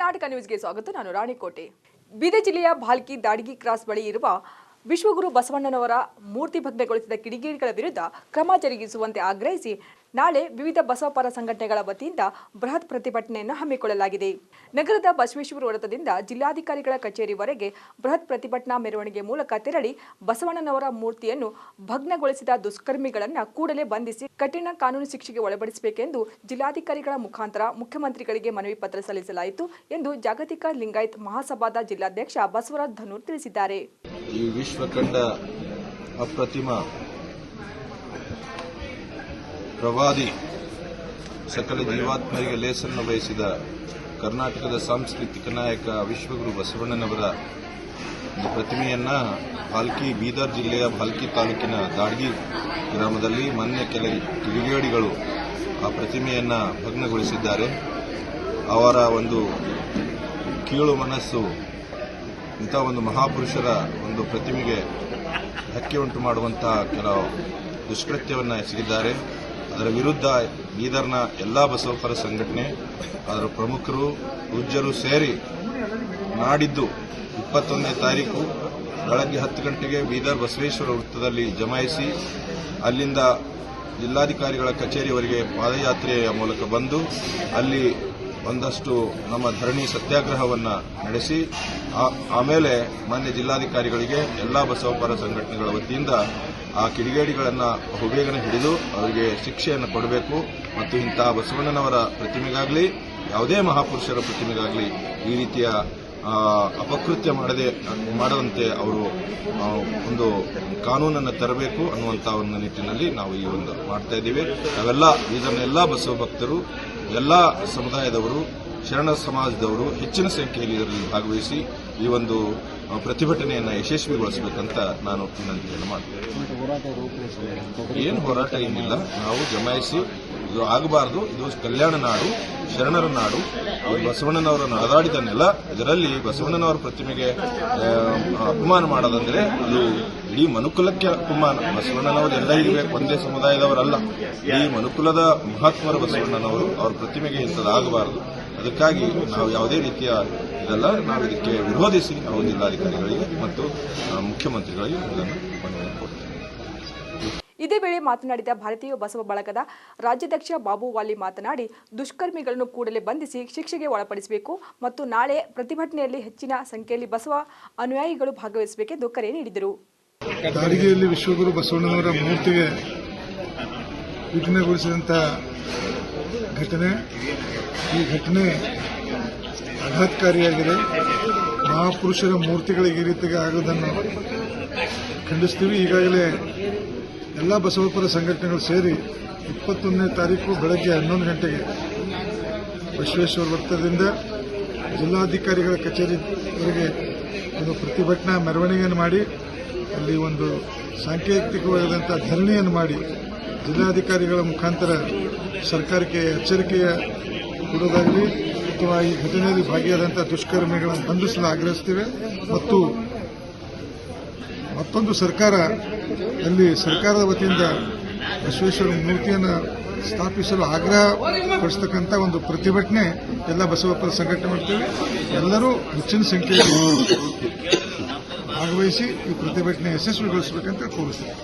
ಕರ್ನಾಟಕ ನ್ಯೂಸ್ಗೆ ಸ್ವಾಗತ. ನಾನು ರಾಣಿಕೋಟೆ. ಬೀದರ್ ಜಿಲ್ಲೆಯ ಭಾಲ್ಕಿ ದಾಡಿಗಿ ಕ್ರಾಸ್ ಬಳಿ ಇರುವ ವಿಶ್ವಗುರು ಬಸವಣ್ಣನವರ ಮೂರ್ತಿ ಭಗ್ನಗೊಳಿಸಿದ ಕಿಡಿಗೇಡಿಗಳ ವಿರುದ್ಧ ಕ್ರಮ ಜರುಗಿಸುವಂತೆ ಆಗ್ರಹಿಸಿ ನಾಳೆ ವಿವಿಧ ಬಸವಪರ ಸಂಘಟನೆಗಳ ವತಿಯಿಂದ ಬೃಹತ್ ಪ್ರತಿಭಟನೆಯನ್ನು ಹಮ್ಮಿಕೊಳ್ಳಲಾಗಿದೆ. ನಗರದ ಬಸವೇಶ್ವರ ವೃತ್ತದಿಂದ ಜಿಲ್ಲಾಧಿಕಾರಿಗಳ ಕಚೇರಿವರೆಗೆ ಬೃಹತ್ ಪ್ರತಿಭಟನಾ ಮೆರವಣಿಗೆ ಮೂಲಕ ತೆರಳಿ ಬಸವಣ್ಣನವರ ಮೂರ್ತಿಯನ್ನು ಭಗ್ನಗೊಳಿಸಿದ ದುಷ್ಕರ್ಮಿಗಳನ್ನು ಕೂಡಲೇ ಬಂಧಿಸಿ ಕಠಿಣ ಕಾನೂನು ಶಿಕ್ಷೆಗೆ ಒಳಪಡಿಸಬೇಕೆಂದು ಜಿಲ್ಲಾಧಿಕಾರಿಗಳ ಮುಖಾಂತರ ಮುಖ್ಯಮಂತ್ರಿಗಳಿಗೆ ಮನವಿ ಪತ್ರ ಸಲ್ಲಿಸಲಾಯಿತು ಎಂದು ಜಾಗತಿಕ ಲಿಂಗಾಯತ್ ಮಹಾಸಭಾದ ಜಿಲ್ಲಾಧ್ಯಕ್ಷ ಬಸವರಾಜ್ ಧನೂರ್ ತಿಳಿಸಿದ್ದಾರೆ. ಈ ವಿಶ್ವಕಂಡ ಅಪ್ರತಿಮ ಪ್ರವಾದಿ ಸಕಲ ಜೀವಾತ್ಮರಿಗೆ ಲೇಸನ್ನು ಬಯಸಿದ ಕರ್ನಾಟಕದ ಸಾಂಸ್ಕೃತಿಕ ನಾಯಕ ವಿಶ್ವಗುರು ಬಸವಣ್ಣನವರ ಪ್ರತಿಮೆಯನ್ನು ಭಾಲ್ಕಿ ಬೀದರ್ ಜಿಲ್ಲೆಯ ಭಾಲ್ಕಿ ತಾಲೂಕಿನ ದಾಡ್ಗಿ ಗ್ರಾಮದಲ್ಲಿ ಮೊನ್ನೆ ಕೆಲ ಕಿಡಿಗೇಡಿಗಳು ಆ ಪ್ರತಿಮೆಯನ್ನ ಭಗ್ನಗೊಳಿಸಿದ್ದಾರೆ. ಅವರ ಒಂದು ಕೀಳು ಮನಸ್ಸು ಇಂಥ ಒಂದು ಮಹಾಪುರುಷರ ಒಂದು ಪ್ರತಿಮೆಗೆ ಧಕ್ಕೆ ಉಂಟು ಮಾಡುವಂತಹ ಕೆಲವು ದುಷ್ಕೃತ್ಯವನ್ನು ಎಸಗಿದ್ದಾರೆ. ಅದರ ವಿರುದ್ಧ ಬೀದರ್ನ ಎಲ್ಲಾ ಬಸವಪರ ಸಂಘಟನೆ, ಅದರ ಪ್ರಮುಖರು, ಪೂಜ್ಯರು ಸೇರಿ ನಾಡಿದ್ದು ಇಪ್ಪತ್ತೊಂದನೇ ತಾರೀಕು ಬೆಳಗ್ಗೆ ಹತ್ತು ಗಂಟೆಗೆ ಬೀದರ್ ಬಸವೇಶ್ವರ ವೃತ್ತದಲ್ಲಿ ಜಮಾಯಿಸಿ ಅಲ್ಲಿಂದ ಜಿಲ್ಲಾಧಿಕಾರಿಗಳ ಕಚೇರಿವರೆಗೆ ಪಾದಯಾತ್ರೆಯ ಮೂಲಕ ಬಂದು ಅಲ್ಲಿ ಒಂದಷ್ಟು ನಮ್ಮ ಧರಣಿ ಸತ್ಯಾಗ್ರಹವನ್ನು ನಡೆಸಿ ಆಮೇಲೆ ಮಾನ್ಯ ಜಿಲ್ಲಾಧಿಕಾರಿಗಳಿಗೆ ಎಲ್ಲಾ ಬಸವಪರ ಸಂಘಟನೆಗಳ ವತಿಯಿಂದ ಆ ಕಿಡಿಗೇಡಿಗಳನ್ನು ಬಹುಬೇಗನೆ ಹಿಡಿದು ಅವರಿಗೆ ಶಿಕ್ಷೆಯನ್ನು ಕೊಡಬೇಕು ಮತ್ತು ಇಂತಹ ಬಸವಣ್ಣನವರ ಪ್ರತಿಮೆಗಾಗಲಿ, ಯಾವುದೇ ಮಹಾಪುರುಷರ ಪ್ರತಿಮೆಗಾಗಲಿ ಈ ರೀತಿಯ ಅಪಕೃತ್ಯ ಮಾಡದೆ ಮಾಡದಂತೆ ಅವರು ಒಂದು ಕಾನೂನನ್ನು ತರಬೇಕು ಅನ್ನುವಂಥ ಒಂದು ನಿಟ್ಟಿನಲ್ಲಿ ನಾವು ಈ ಒಂದು ಮಾಡ್ತಾ ಇದ್ದೀವಿ. ನಾವೆಲ್ಲ ಇದನ್ನೆಲ್ಲ ಬಸವ ಭಕ್ತರು ಎಲ್ಲ ಸಮುದಾಯದವರು ಶರಣ ಸಮಾಜದವರು ಹೆಚ್ಚಿನ ಸಂಖ್ಯೆಯಲ್ಲಿ ಇದರಲ್ಲಿ ಭಾಗವಹಿಸಿ ಈ ಒಂದು ಪ್ರತಿಭಟನೆಯನ್ನು ಯಶಸ್ವಿಗೊಳಿಸಬೇಕಂತ ನಾನು ವಿನಂತಿಯನ್ನು ಮಾಡ್ತೇನೆ. ಏನು ಹೋರಾಟ ಏನಿಲ್ಲ ನಾವು ಜಮಾಯಿಸಿ ಇದು ಆಗಬಾರದು. ಇದು ಕಲ್ಯಾಣ ನಾಡು, ಶರಣರ ನಾಡು. ಬಸವಣ್ಣನವರ ನಡೆದಾಡಿದನ್ನೆಲ್ಲ ನೆಲ ಇದರಲ್ಲಿ ಬಸವಣ್ಣನವರ ಪ್ರತಿಮೆಗೆ ಅಪಮಾನ ಮಾಡೋದಂದ್ರೆ ಅದು ಇಡೀ ಮನುಕುಲಕ್ಕೆ ಅಪಮಾನ. ಬಸವಣ್ಣನವರು ಎಲ್ಲ ಇರಬೇಕು ಒಂದೇ ಸಮುದಾಯದವರಲ್ಲ. ಈ ಮನುಕುಲದ ಮಹಾತ್ಮರು ಬಸವಣ್ಣನವರು ಅವ್ರ ಪ್ರತಿಮೆಗೆ ಇಂಥದ್ದಾಗಬಾರದು ಅದಕ್ಕಾಗಿ ನಾವು ಯಾವುದೇ ರೀತಿಯ ಇದೆಲ್ಲ, ನಾವು ಇದಕ್ಕೆ ವಿರೋಧಿಸಿ, ನಾವು ಜಿಲ್ಲಾಧಿಕಾರಿಗಳಿಗೆ ಮತ್ತು ಮುಖ್ಯಮಂತ್ರಿಗಳಿಗೆ ಇದನ್ನು ಕೊಡ್ತೇವೆ ಇದೇ ವೇಳೆ ಮಾತನಾಡಿದ ಭಾರತೀಯ ಬಸವ ಬಳಗದ ರಾಜ್ಯಾಧ್ಯಕ್ಷ ಬಾಬು ವಾಲಿ ಮಾತನಾಡಿ, ದುಷ್ಕರ್ಮಿಗಳನ್ನು ಕೂಡಲೇ ಬಂಧಿಸಿ ಶಿಕ್ಷೆಗೆ ಒಳಪಡಿಸಬೇಕು ಮತ್ತು ನಾಳೆ ಪ್ರತಿಭಟನೆಯಲ್ಲಿ ಹೆಚ್ಚಿನ ಸಂಖ್ಯೆಯಲ್ಲಿ ಬಸವ ಅನುಯಾಯಿಗಳು ಭಾಗವಹಿಸಬೇಕೆಂದು ಕರೆ ನೀಡಿದರು. ವಿಶ್ವಗುರು ಬಸವಣ್ಣನವರ ಮೂರ್ತಿಗೆ ವಿಘ್ನಗೊಳಿಸಿದಂಥ ಘಟನೆ, ಈ ಘಟನೆ ಆಘಾತಕಾರಿಯಾಗಿದೆ. ಮಹಾಪುರುಷರ ಮೂರ್ತಿಗಳಿಗೆ ಈ ರೀತಿಗೆ ಆಗೋದನ್ನು ಖಂಡಿಸ್ತೀವಿ. ಈಗಾಗಲೇ ಎಲ್ಲ ಬಸವಪುರ ಸಂಘಟನೆಗಳು ಸೇರಿ ಇಪ್ಪತ್ತೊಂದನೇ ತಾರೀಕು ಬೆಳಗ್ಗೆ ಹನ್ನೊಂದು ಗಂಟೆಗೆ ಬಸವೇಶ್ವರ ವೃತ್ತದಿಂದ ಜಿಲ್ಲಾಧಿಕಾರಿಗಳ ಕಚೇರಿವರೆಗೆ ಒಂದು ಪ್ರತಿಭಟನಾ ಮೆರವಣಿಗೆಯನ್ನು ಮಾಡಿ, ಅಲ್ಲಿ ಒಂದು ಸಾಂಕೇತಿಕವಾದಂಥ ಧರಣಿಯನ್ನು ಮಾಡಿ ಜಿಲ್ಲಾಧಿಕಾರಿಗಳ ಮುಖಾಂತರ ಸರ್ಕಾರಕ್ಕೆ ಎಚ್ಚರಿಕೆಯ ಕೊಡೋದಾಗಲಿ ಅಥವಾ ಈ ಘಟನೆಯಲ್ಲಿ ಭಾಗಿಯಾದಂಥ ದುಷ್ಕರ್ಮಿಗಳನ್ನು ಬಂಧಿಸಲು ಆಗ್ರಹಿಸ್ತೇವೆ. ಮತ್ತು ಮತ್ತೊಂದು ಸರ್ಕಾರ, ಅಲ್ಲಿ ಸರ್ಕಾರದ ವತಿಯಿಂದ ಬಸವೇಶ್ವರ ಮೂರ್ತಿಯನ್ನು ಸ್ಥಾಪಿಸಲು ಆಗ್ರಹ ಪಡಿಸ್ತಕ್ಕಂಥ ಒಂದು ಪ್ರತಿಭಟನೆ ಎಲ್ಲ ಬಸವಪ್ಪರ ಸಂಘಟನೆ ಮಾಡ್ತೇವೆ. ಎಲ್ಲರೂ ಹೆಚ್ಚಿನ ಸಂಖ್ಯೆಯಲ್ಲಿ ಭಾಗವಹಿಸಿ ಈ ಪ್ರತಿಭಟನೆ ಯಶಸ್ವಿಗೊಳಿಸಬೇಕಂತ ಕೋರುತ್ತೇವೆ.